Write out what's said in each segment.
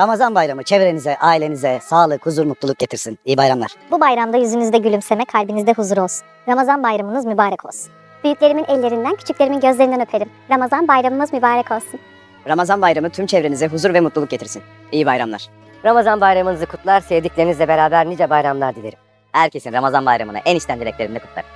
Ramazan bayramı çevrenize, ailenize sağlık, huzur, mutluluk getirsin. İyi bayramlar. Bu bayramda yüzünüzde gülümseme, kalbinizde huzur olsun. Ramazan bayramınız mübarek olsun. Büyüklerimin ellerinden, küçüklerimin gözlerinden öperim. Ramazan bayramımız mübarek olsun. Ramazan bayramı tüm çevrenize huzur ve mutluluk getirsin. İyi bayramlar. Ramazan bayramınızı kutlar, sevdiklerinizle beraber nice bayramlar dilerim. Herkesin Ramazan bayramını en içten dileklerimle kutlarım.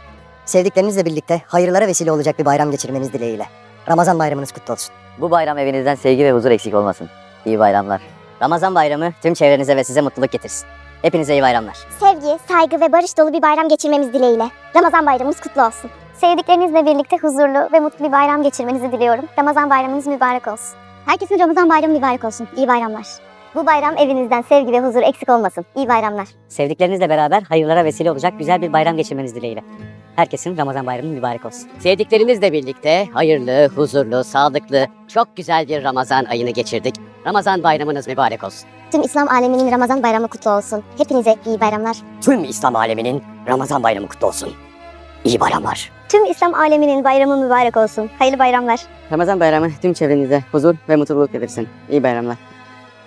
Sevdiklerinizle birlikte hayırlara vesile olacak bir bayram geçirmeniz dileğiyle. Ramazan bayramınız kutlu olsun. Bu bayram evinizden sevgi ve huzur eksik olmasın. İyi bayramlar. Ramazan bayramı tüm çevrenize ve size mutluluk getirsin. Hepinize iyi bayramlar. Sevgi, saygı ve barış dolu bir bayram geçirmemiz dileğiyle. Ramazan bayramımız kutlu olsun. Sevdiklerinizle birlikte huzurlu ve mutlu bir bayram geçirmenizi diliyorum. Ramazan bayramınız mübarek olsun. Herkesin Ramazan bayramı mübarek olsun. İyi bayramlar. Bu bayram evinizden sevgi ve huzur eksik olmasın. İyi bayramlar. Sevdiklerinizle beraber hayırlara vesile olacak güzel bir bayram geçirmeniz dileğiyle. Herkesin Ramazan bayramı mübarek olsun. Sevdiklerinizle birlikte hayırlı, huzurlu, sağlıklı, çok güzel bir Ramazan ayını geçirdik. Ramazan bayramınız mübarek olsun. Tüm İslam aleminin Ramazan bayramı kutlu olsun. Hepinize iyi bayramlar. Tüm İslam aleminin Ramazan bayramı kutlu olsun. İyi bayramlar. Tüm İslam aleminin bayramı mübarek olsun. Hayırlı bayramlar. Ramazan bayramı tüm çevrenize huzur ve mutluluk getirsin. İyi bayramlar.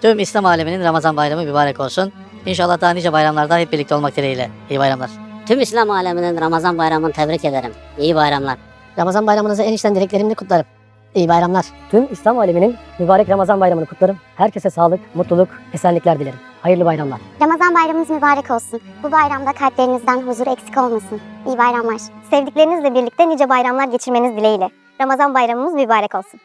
Tüm İslam aleminin Ramazan bayramı mübarek olsun. İnşallah daha nice bayramlarda hep birlikte olmak dileğiyle. İyi bayramlar. Tüm İslam aleminin Ramazan bayramını tebrik ederim. İyi bayramlar. Ramazan bayramınızı en içten dileklerimle kutlarım. İyi bayramlar. Tüm İslam aleminin mübarek Ramazan bayramını kutlarım. Herkese sağlık, mutluluk, esenlikler dilerim. Hayırlı bayramlar. Ramazan bayramımız mübarek olsun. Bu bayramda kalplerinizden huzur eksik olmasın. İyi bayramlar. Sevdiklerinizle birlikte nice bayramlar geçirmeniz dileğiyle. Ramazan bayramımız mübarek olsun.